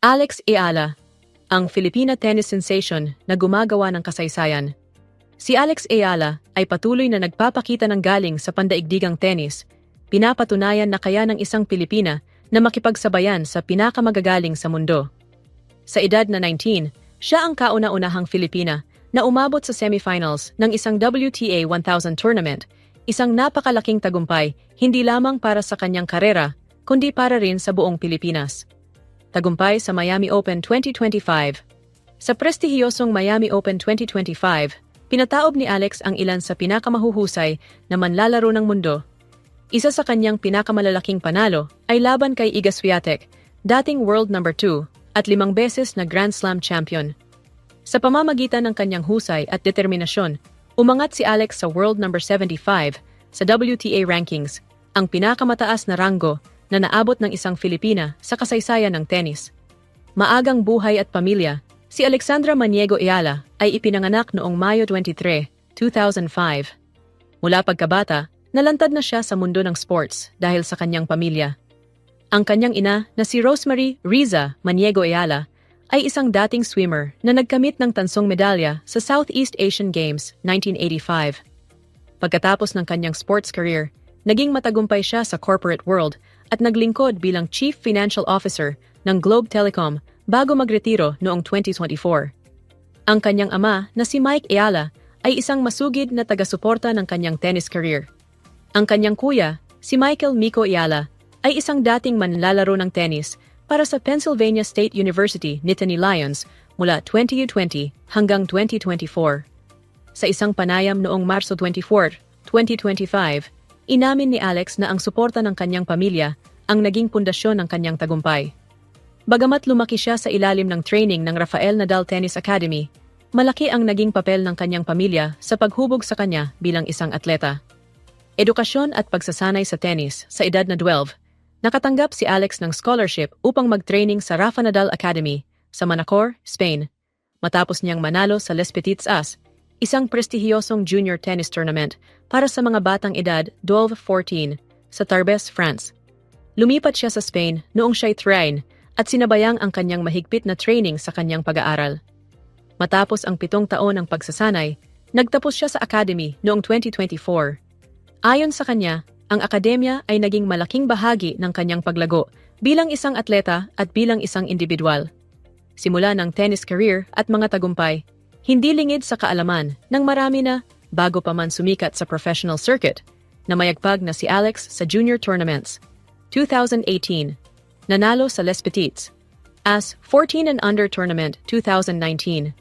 Alex Eala, ang Filipina tennis sensation na gumagawa ng kasaysayan. Si Alex Eala ay patuloy na nagpapakita ng galing sa pandaigdigang tennis, pinapatunayan na kaya ng isang Pilipina na makipagsabayan sa pinakamagagaling sa mundo. Sa edad na 19, siya ang kauna-unahang Filipina na umabot sa semifinals ng isang WTA 1000 tournament, isang napakalaking tagumpay hindi lamang para sa kanyang karera, kundi para rin sa buong Pilipinas. Tagumpay sa Miami Open 2025 Sa prestihiyosong Miami Open 2025, pinataob ni Alex ang ilan sa pinakamahuhusay na manlalaro ng mundo. Isa sa kanyang pinakamalalaking panalo ay laban kay Iga Swiatek, dating world number 2 at limang beses na Grand Slam champion. Sa pamamagitan ng kanyang husay at determinasyon, umangat si Alex sa world number 75 sa WTA rankings, ang pinakamataas na ranggo na naabot ng isang Filipina sa kasaysayan ng tennis. Maagang buhay at pamilya, si Alexandra Maniego Ayala ay ipinanganak noong Mayo 23, 2005. Mula pagkabata, nalantad na siya sa mundo ng sports dahil sa kanyang pamilya. Ang kanyang ina na si Rosemary Riza Maniego Ayala ay isang dating swimmer na nagkamit ng tansong medalya sa Southeast Asian Games 1985. Pagkatapos ng kanyang sports career, naging matagumpay siya sa corporate world at naglingkod bilang Chief Financial Officer ng Globe Telecom bago magretiro noong 2024. Ang kanyang ama na si Mike Ayala ay isang masugid na taga-suporta ng kanyang tennis career. Ang kanyang kuya, si Michael Miko Ayala, ay isang dating manlalaro ng tennis para sa Pennsylvania State University Nittany Lions mula 2020 hanggang 2024. Sa isang panayam noong Marso 24, 2025, inamin ni Alex na ang suporta ng kanyang pamilya ang naging pundasyon ng kanyang tagumpay. Bagamat lumaki siya sa ilalim ng training ng Rafael Nadal Tennis Academy, malaki ang naging papel ng kanyang pamilya sa paghubog sa kanya bilang isang atleta. Edukasyon at pagsasanay sa tennis sa edad na 12 Nakatanggap si Alex ng scholarship upang mag-training sa Rafa Nadal Academy sa Manacor, Spain, matapos niyang manalo sa Les Petites As, isang prestihiyosong junior tennis tournament para sa mga batang edad 12-14 sa Tarbes, France. Lumipat siya sa Spain noong siya'y 13 at sinabayang ang kanyang mahigpit na training sa kanyang pag-aaral. Matapos ang pitong taon ng pagsasanay, nagtapos siya sa academy noong 2024. Ayon sa kanya, ang akademya ay naging malaking bahagi ng kanyang paglago bilang isang atleta at bilang isang individual. Simula ng tennis career at mga tagumpay, hindi lingid sa kaalaman ng marami na bago pa man sumikat sa professional circuit na mayagpag na si Alex sa junior tournaments. 2018, nanalo sa Les Petites. As 14 and Under Tournament 2019,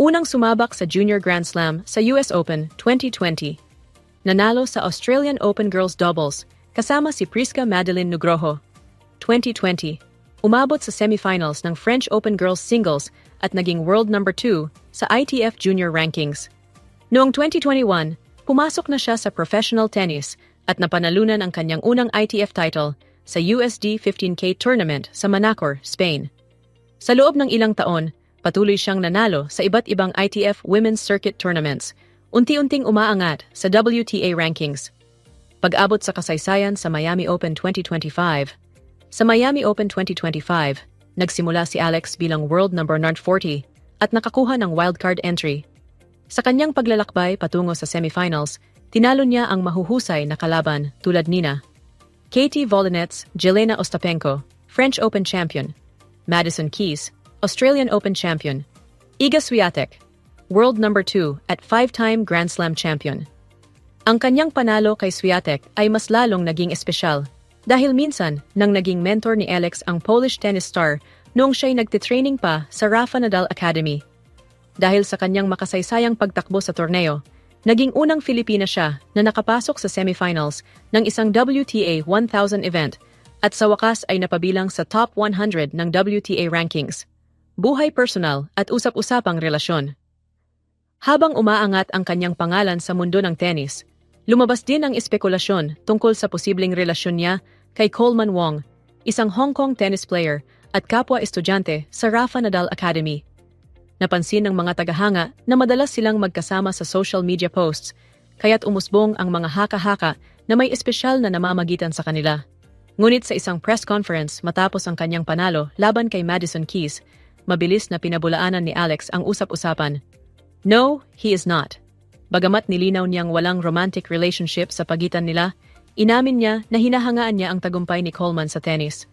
unang sumabak sa Junior Grand Slam sa US Open 2020 nanalo sa Australian Open Girls Doubles kasama si Priska Madeline Nugroho. 2020, umabot sa semifinals ng French Open Girls Singles at naging world number 2 sa ITF Junior Rankings. Noong 2021, pumasok na siya sa professional tennis at napanalunan ang kanyang unang ITF title sa USD 15K tournament sa Manacor, Spain. Sa loob ng ilang taon, patuloy siyang nanalo sa iba't ibang ITF Women's Circuit tournaments unti-unting umaangat sa WTA rankings. Pag-abot sa kasaysayan sa Miami Open 2025. Sa Miami Open 2025, nagsimula si Alex bilang world number 40 at nakakuha ng wildcard entry. Sa kanyang paglalakbay patungo sa semifinals, tinalo niya ang mahuhusay na kalaban tulad nina. Katie Volinets, Jelena Ostapenko, French Open champion. Madison Keys, Australian Open champion. Iga Swiatek, world number 2 at five-time Grand Slam champion. Ang kanyang panalo kay Swiatek ay mas lalong naging espesyal dahil minsan nang naging mentor ni Alex ang Polish tennis star noong siya'y nagtitraining pa sa Rafa Nadal Academy. Dahil sa kanyang makasaysayang pagtakbo sa torneo, naging unang Filipina siya na nakapasok sa semifinals ng isang WTA 1000 event at sa wakas ay napabilang sa top 100 ng WTA rankings. Buhay personal at usap-usapang relasyon. Habang umaangat ang kanyang pangalan sa mundo ng tennis, lumabas din ang espekulasyon tungkol sa posibleng relasyon niya kay Coleman Wong, isang Hong Kong tennis player at kapwa estudyante sa Rafa Nadal Academy. Napansin ng mga tagahanga na madalas silang magkasama sa social media posts, kaya't umusbong ang mga haka-haka na may espesyal na namamagitan sa kanila. Ngunit sa isang press conference matapos ang kanyang panalo laban kay Madison Keys, mabilis na pinabulaanan ni Alex ang usap-usapan. No, he is not. Bagamat nilinaw niyang walang romantic relationship sa pagitan nila, inamin niya na hinahangaan niya ang tagumpay ni Coleman sa tennis.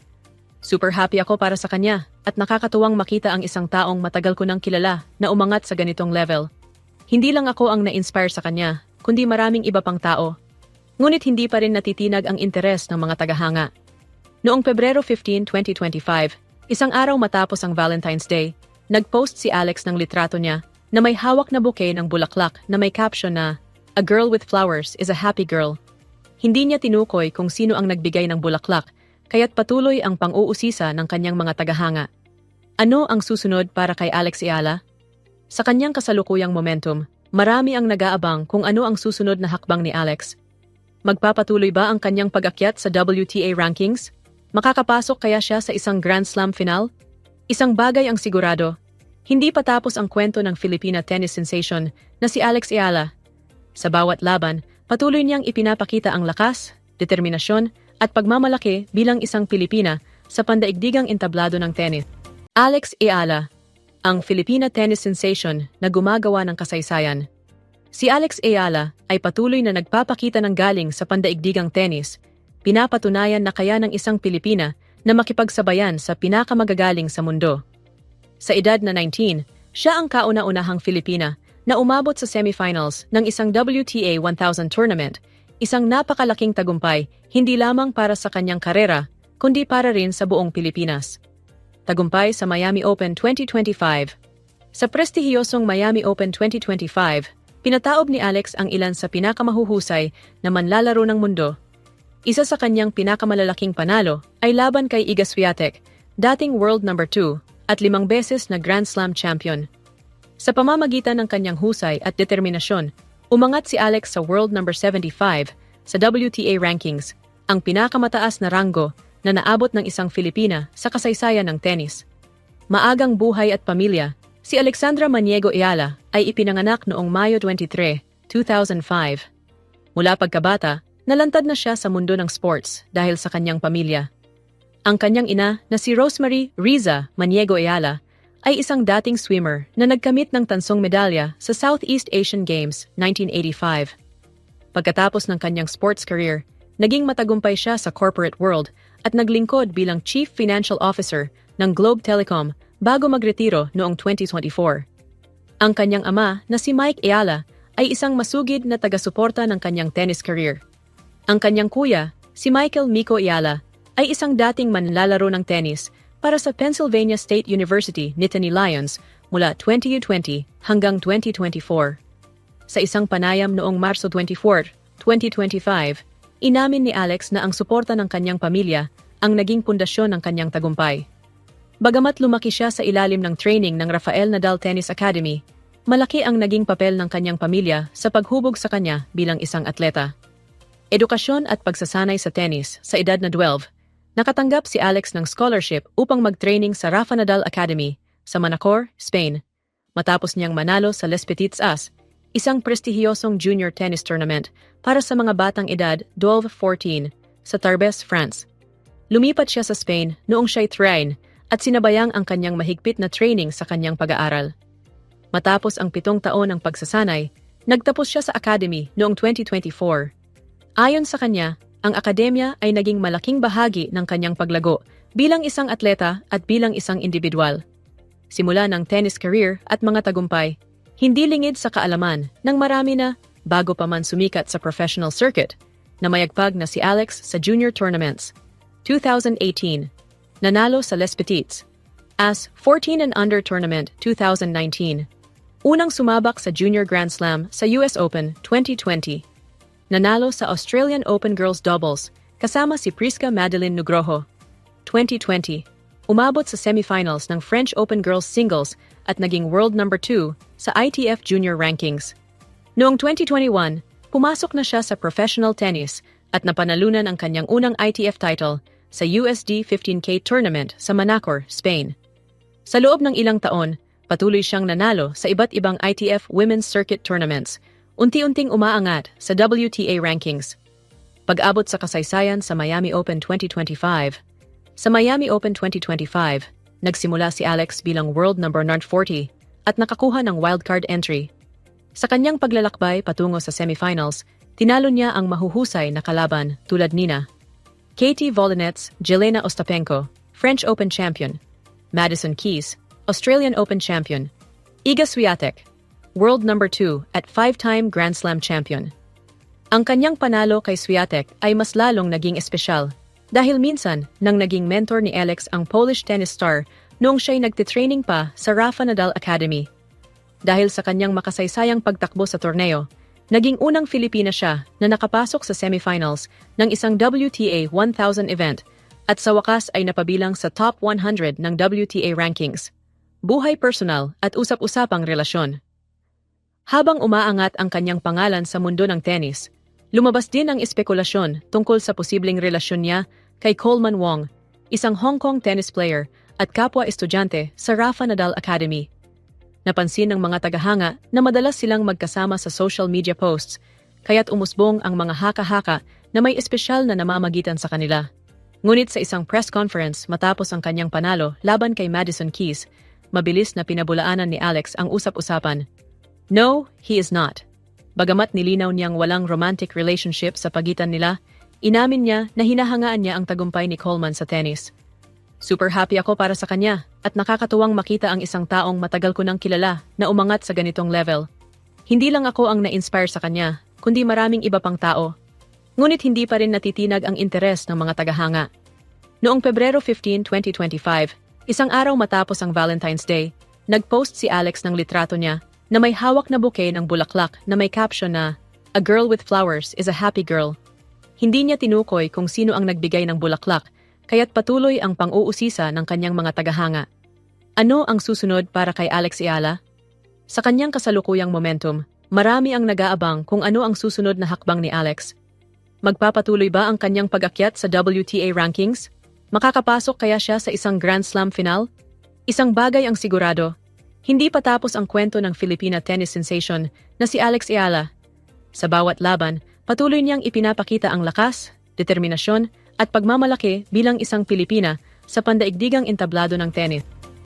Super happy ako para sa kanya at nakakatuwang makita ang isang taong matagal ko nang kilala na umangat sa ganitong level. Hindi lang ako ang na-inspire sa kanya, kundi maraming iba pang tao. Ngunit hindi pa rin natitinag ang interes ng mga tagahanga. Noong Pebrero 15, 2025, isang araw matapos ang Valentine's Day, nag-post si Alex ng litrato niya na may hawak na bouquet ng bulaklak na may caption na A girl with flowers is a happy girl. Hindi niya tinukoy kung sino ang nagbigay ng bulaklak kaya't patuloy ang pang-uusisa ng kanyang mga tagahanga. Ano ang susunod para kay Alex Iala? Sa kanyang kasalukuyang momentum, marami ang nag-aabang kung ano ang susunod na hakbang ni Alex. Magpapatuloy ba ang kanyang pag-akyat sa WTA rankings? Makakapasok kaya siya sa isang Grand Slam final? Isang bagay ang sigurado, hindi pa tapos ang kwento ng Filipina tennis sensation na si Alex Iala. Sa bawat laban, patuloy niyang ipinapakita ang lakas, determinasyon at pagmamalaki bilang isang Pilipina sa pandaigdigang entablado ng tennis. Alex Eala, ang Filipina tennis sensation na gumagawa ng kasaysayan. Si Alex Eala ay patuloy na nagpapakita ng galing sa pandaigdigang tennis, pinapatunayan na kaya ng isang Pilipina na makipagsabayan sa pinakamagagaling sa mundo. Sa edad na 19, siya ang kauna-unahang Filipina na umabot sa semifinals ng isang WTA 1000 tournament Isang napakalaking tagumpay, hindi lamang para sa kanyang karera, kundi para rin sa buong Pilipinas. Tagumpay sa Miami Open 2025 Sa prestihiyosong Miami Open 2025, pinataob ni Alex ang ilan sa pinakamahuhusay na manlalaro ng mundo. Isa sa kanyang pinakamalalaking panalo ay laban kay Iga Swiatek, dating world number 2 at limang beses na Grand Slam champion. Sa pamamagitan ng kanyang husay at determinasyon, Umangat si Alex sa world number 75 sa WTA rankings, ang pinakamataas na ranggo na naabot ng isang Filipina sa kasaysayan ng tennis. Maagang buhay at pamilya, si Alexandra Maniego Ayala ay ipinanganak noong Mayo 23, 2005. Mula pagkabata, nalantad na siya sa mundo ng sports dahil sa kanyang pamilya. Ang kanyang ina na si Rosemary Riza Maniego Ayala ay isang dating swimmer na nagkamit ng tansong medalya sa Southeast Asian Games 1985. Pagkatapos ng kanyang sports career, naging matagumpay siya sa corporate world at naglingkod bilang Chief Financial Officer ng Globe Telecom bago magretiro noong 2024. Ang kanyang ama na si Mike Eala ay isang masugid na taga-suporta ng kanyang tennis career. Ang kanyang kuya, si Michael Miko Eala, ay isang dating manlalaro ng tennis para sa Pennsylvania State University Nittany Lions mula 2020 hanggang 2024. Sa isang panayam noong Marso 24, 2025, inamin ni Alex na ang suporta ng kanyang pamilya ang naging pundasyon ng kanyang tagumpay. Bagamat lumaki siya sa ilalim ng training ng Rafael Nadal Tennis Academy, malaki ang naging papel ng kanyang pamilya sa paghubog sa kanya bilang isang atleta. Edukasyon at pagsasanay sa tennis sa edad na 12 Nakatanggap si Alex ng scholarship upang mag-training sa Rafa Nadal Academy sa Manacor, Spain, matapos niyang manalo sa Les Petites As, isang prestihiyosong junior tennis tournament para sa mga batang edad 12-14 sa Tarbes, France. Lumipat siya sa Spain noong siya'y 13 at sinabayang ang kanyang mahigpit na training sa kanyang pag-aaral. Matapos ang pitong taon ng pagsasanay, nagtapos siya sa academy noong 2024. Ayon sa kanya, ang akademya ay naging malaking bahagi ng kanyang paglago bilang isang atleta at bilang isang individual. Simula ng tennis career at mga tagumpay, hindi lingid sa kaalaman ng marami na bago pa man sumikat sa professional circuit na mayagpag na si Alex sa junior tournaments. 2018, nanalo sa Les Petites. As 14 and Under Tournament 2019. Unang sumabak sa Junior Grand Slam sa US Open 2020 nanalo sa Australian Open Girls Doubles kasama si Priska Madeline Nugroho. 2020, umabot sa semifinals ng French Open Girls Singles at naging world number 2 sa ITF Junior Rankings. Noong 2021, pumasok na siya sa professional tennis at napanalunan ang kanyang unang ITF title sa USD 15K tournament sa Manacor, Spain. Sa loob ng ilang taon, patuloy siyang nanalo sa iba't ibang ITF Women's Circuit tournaments unti-unting umaangat sa WTA rankings. pag-abot sa kasaysayan sa Miami Open 2025. Sa Miami Open 2025, nagsimula si Alex bilang world number 40 at nakakuha ng wildcard entry. Sa kanyang paglalakbay patungo sa semifinals, tinalo niya ang mahuhusay na kalaban tulad nina. Katie Volinets, Jelena Ostapenko, French Open champion. Madison Keys, Australian Open champion. Iga Swiatek, world number 2 at five-time Grand Slam champion. Ang kanyang panalo kay Swiatek ay mas lalong naging espesyal dahil minsan nang naging mentor ni Alex ang Polish tennis star noong siya'y nagtitraining pa sa Rafa Nadal Academy. Dahil sa kanyang makasaysayang pagtakbo sa torneo, naging unang Filipina siya na nakapasok sa semifinals ng isang WTA 1000 event at sa wakas ay napabilang sa top 100 ng WTA rankings. Buhay personal at usap-usapang relasyon. Habang umaangat ang kanyang pangalan sa mundo ng tennis, lumabas din ang espekulasyon tungkol sa posibleng relasyon niya kay Coleman Wong, isang Hong Kong tennis player at kapwa estudyante sa Rafa Nadal Academy. Napansin ng mga tagahanga na madalas silang magkasama sa social media posts, kaya't umusbong ang mga haka-haka na may espesyal na namamagitan sa kanila. Ngunit sa isang press conference matapos ang kanyang panalo laban kay Madison Keys, mabilis na pinabulaanan ni Alex ang usap-usapan. No, he is not. Bagamat nilinaw niyang walang romantic relationship sa pagitan nila, inamin niya na hinahangaan niya ang tagumpay ni Coleman sa tennis. Super happy ako para sa kanya at nakakatuwang makita ang isang taong matagal ko nang kilala na umangat sa ganitong level. Hindi lang ako ang na-inspire sa kanya, kundi maraming iba pang tao. Ngunit hindi pa rin natitinag ang interes ng mga tagahanga. Noong Pebrero 15, 2025, isang araw matapos ang Valentine's Day, nag-post si Alex ng litrato niya na may hawak na bouquet ng bulaklak na may caption na A girl with flowers is a happy girl. Hindi niya tinukoy kung sino ang nagbigay ng bulaklak kaya't patuloy ang pang-uusisa ng kanyang mga tagahanga. Ano ang susunod para kay Alex Iala? Sa kanyang kasalukuyang momentum, marami ang nag-aabang kung ano ang susunod na hakbang ni Alex. Magpapatuloy ba ang kanyang pag-akyat sa WTA rankings? Makakapasok kaya siya sa isang Grand Slam final? Isang bagay ang sigurado, hindi pa tapos ang kwento ng Filipina tennis sensation na si Alex Iala. Sa bawat laban, patuloy niyang ipinapakita ang lakas, determinasyon at pagmamalaki bilang isang Pilipina sa pandaigdigang entablado ng tennis.